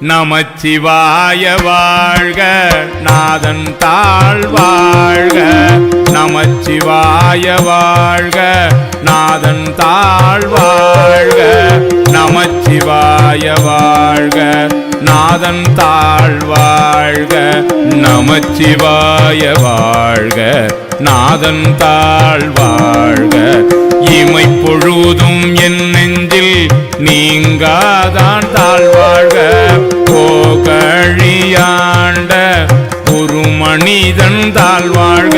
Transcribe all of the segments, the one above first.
நமச்சிவாய வாழ்க நாதன் தாழ் வாழ்க. நமச்சிவாய வாழ்க நாதன் தாழ் வாழ்க. நமச்சிவாய வாழ்க நாதன் தாழ் வாழ்க. நமச்சிவாய வாழ்க நாதன் தாழ் வாழ்க. நீங்காதான் தாழ்வாழ்க. போகழியாண்ட குரு மனிதன் தாழ்வாழ்க.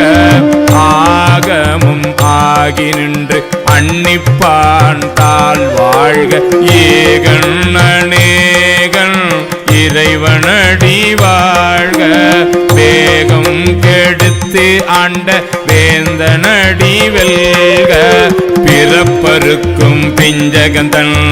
ஆகமும் ஆகி நின்று அன்னிப்பான் தாழ்வாழ்க. ஏகன் அநேகன் இறைவனடி வாழ்க. வேகம் கெடுத்து ஆண்ட வேந்தனடி வெல்க. பிறப்பருக்கும் பிஞ்சகந்தன்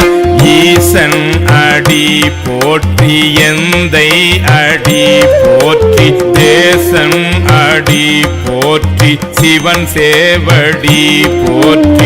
ஈசன் அடி போற்றி எந்தை அடி போற்றி தேசன் அடி போற்றி சிவன் சேவடி போற்றி.